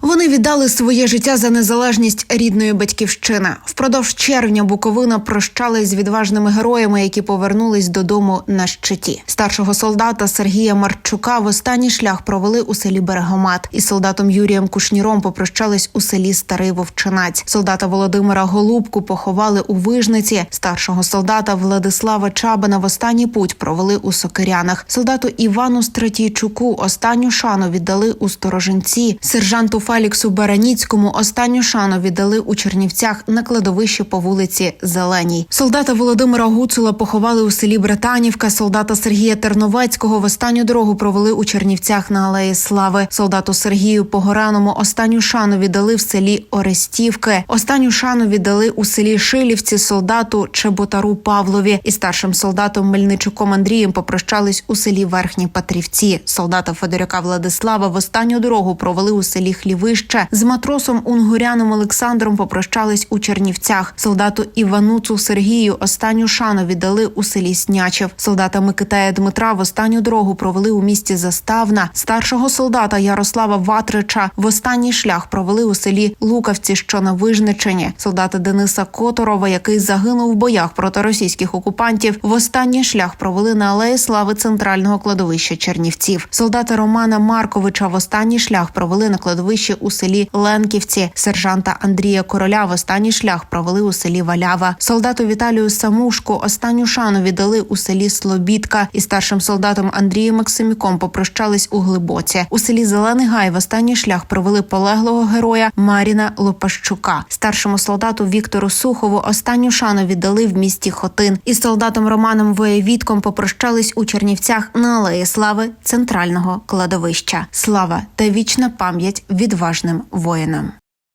Вони віддали своє життя за незалежність рідної батьківщини. Впродовж червня Буковина прощалась з відважними героями, які повернулись додому на щиті. Старшого солдата Сергія Марчука в останній шлях провели у селі Берегомат. Із солдатом Юрієм Кушніром попрощались у селі Старий Вовчинець. Солдата Володимира Голубку поховали у Вижниці. Старшого солдата Владислава Чабина в останній путь провели у Сокирянах. Солдату Івану Стратійчуку останню шану віддали у Сторожинці. Сержанту Феліксу Бараніцькому останню шану віддали у Чернівцях на кладовищі по вулиці Зеленій. Солдата Володимира Гуцула поховали у селі Братанівка. Солдата Сергія Терновецького в останню дорогу провели у Чернівцях на Алеї Слави. Солдату Сергію Погораному останню шану віддали в селі Орестівки. Останню шану віддали у селі Шилівці солдату Чеботару Павлові. І старшим солдатом Мельничуком Андрієм попрощались у селі Верхні Патрівці. Солдата Федоряка Владислава в останню дорогу провели у селі Хлівище. З матросом Унгуряном Олександром попрощались у Чернівцях. Солдату Івануцу Сергію останню шану віддали у селі Снячев. Солдата Микитая Дмитра в останню дорогу провели у місті Заставна. Старшого солдата Ярослава Ватрича в останній шлях провели у селі Лукавці, що на Вижничині. Солдата Дениса Которова, який загинув в боях проти російських окупантів, в останній шлях провели на алеї слави центрального кладовища Чернівців. Солдата Романа Марковича в останній шлях провели на кладовищі у селі Ленківці. Сержанта Андрія Короля в останній шлях провели у селі Валява. Солдату Віталію Самушку останню шану віддали у селі Слобідка. І старшим солдатом Андрієм Максимюком попрощались у Глибоці. У селі Зелений Гай в останній шлях провели полеглого героя Маріна Лопащука. Старшому солдату Віктору Сухову останню шану віддали в місті Хотин. Із солдатом Романом Воєвітком попрощались у Чернівцях на алеї слави центрального кладовища. Слава та вічна пам'ять відважним воїнам.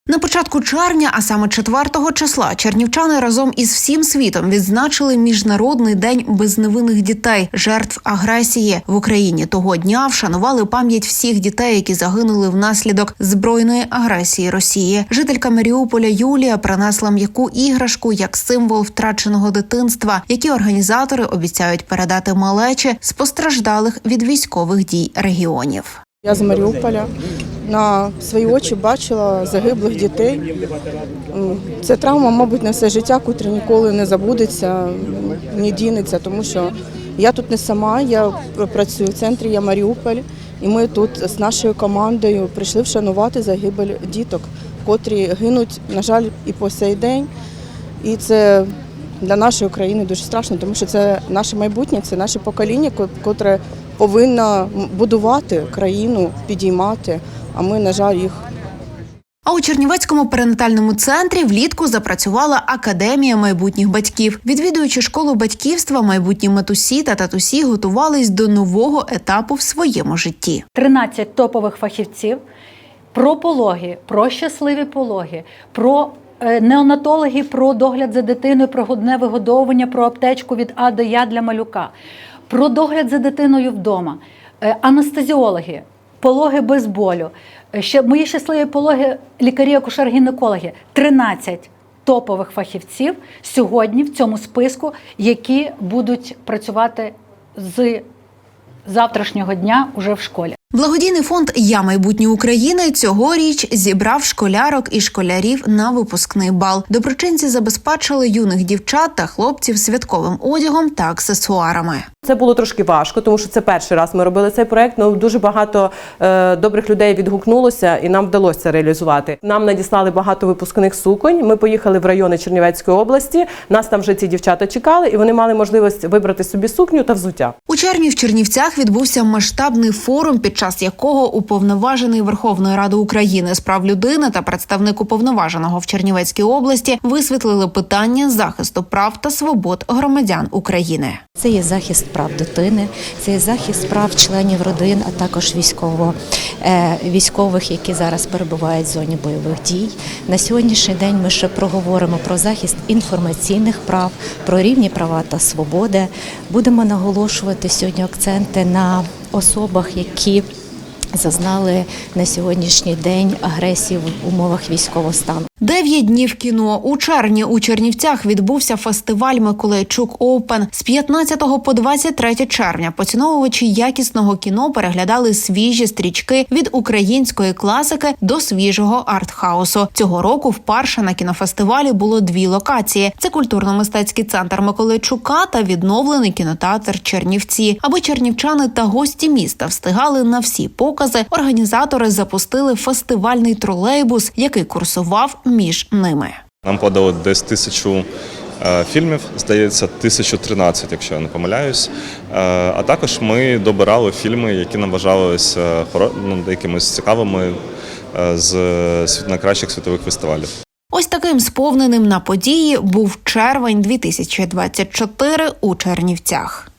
На початку червня, а саме 4 числа, чернівчани разом із всім світом відзначили міжнародний день безневинних дітей, жертв агресії в Україні. Того дня вшанували пам'ять всіх дітей, які загинули внаслідок збройної агресії Росії. Жителька Маріуполя Юлія принесла м'яку іграшку як символ втраченого дитинства, які організатори обіцяють передати малечі з постраждалих від військових дій регіонів. Я з Маріуполя на свої очі бачила загиблих дітей. Це травма, мабуть, на все життя, котра ніколи не забудеться, не дінеться, тому що я тут не сама, я працюю в центрі, я Маріуполь, і ми тут з нашою командою прийшли вшанувати загибель діток, котрі гинуть, на жаль, і по сей день. І це для нашої країни дуже страшно, тому що це наше майбутнє, це наше покоління, котре повинно будувати країну, підіймати. А ми, на жаль, їх А у Чернівецькому перинатальному центрі влітку запрацювала академія майбутніх батьків. Відвідуючи школу батьківства, майбутні матусі та татусі готувались до нового етапу в своєму житті. 13 топових фахівців про пологи, про щасливі пологи, про е, неонатологи, про догляд за дитиною, про грудне вигодовування, про аптечку від А до Я для малюка, про догляд за дитиною вдома, е, анестезіологи, пологи без болю. е, Ще мої щасливі пологи, лікарі, акушер-гінекологи. 13 топових фахівців сьогодні в цьому списку, які будуть працювати з завтрашнього дня уже в школі. Благодійний фонд Я майбутнє України цьогоріч зібрав школярок і школярів на випускний бал. Доброчинці забезпечили юних дівчат та хлопців святковим одягом та аксесуарами. Це було трошки важко, тому що це перший раз ми робили цей проект. Ну дуже багато е, добрих людей відгукнулося, і нам вдалося це реалізувати. Нам надіслали багато випускних суконь. Ми поїхали в райони Чернівецької області. Нас там вже ці дівчата чекали, і вони мали можливість вибрати собі сукню та взуття. У червні в Чернівцях відбувся масштабний форум, під час якого уповноважений Верховної Ради України з прав людини та представник уповноваженого в Чернівецькій області висвітлили питання захисту прав та свобод громадян України. Це є захист прав дитини, це є захист прав членів родин, а також військово, е, військових, які зараз перебувають в зоні бойових дій. На сьогоднішній день ми ще проговоримо про захист інформаційних прав, про рівні права та свободи. Будемо наголошувати сьогодні акценти на особах, які зазнали на сьогоднішній день агресії в умовах військового стану. Дев'ять днів кіно у червні у Чернівцях відбувся фестиваль Миколайчук Оупен з 15 по 23 червня. Поціновувачі якісного кіно переглядали свіжі стрічки від української класики до свіжого артхаусу. Цього року вперше на кінофестивалі було дві локації: це культурно-мистецький центр Миколайчука та відновлений кінотеатр Чернівці. Аби чернівчани та гості міста встигали на всі покази. Організатори запустили фестивальний тролейбус, який курсував між ними. Нам подали десь тисячу е, фільмів, здається, 1013, якщо я не помиляюсь. Е, А також ми добирали фільми, які нам вважалися ну, якимись цікавими е, з найкращих світових фестивалів. Ось таким сповненим на події був червень 2024 у Чернівцях.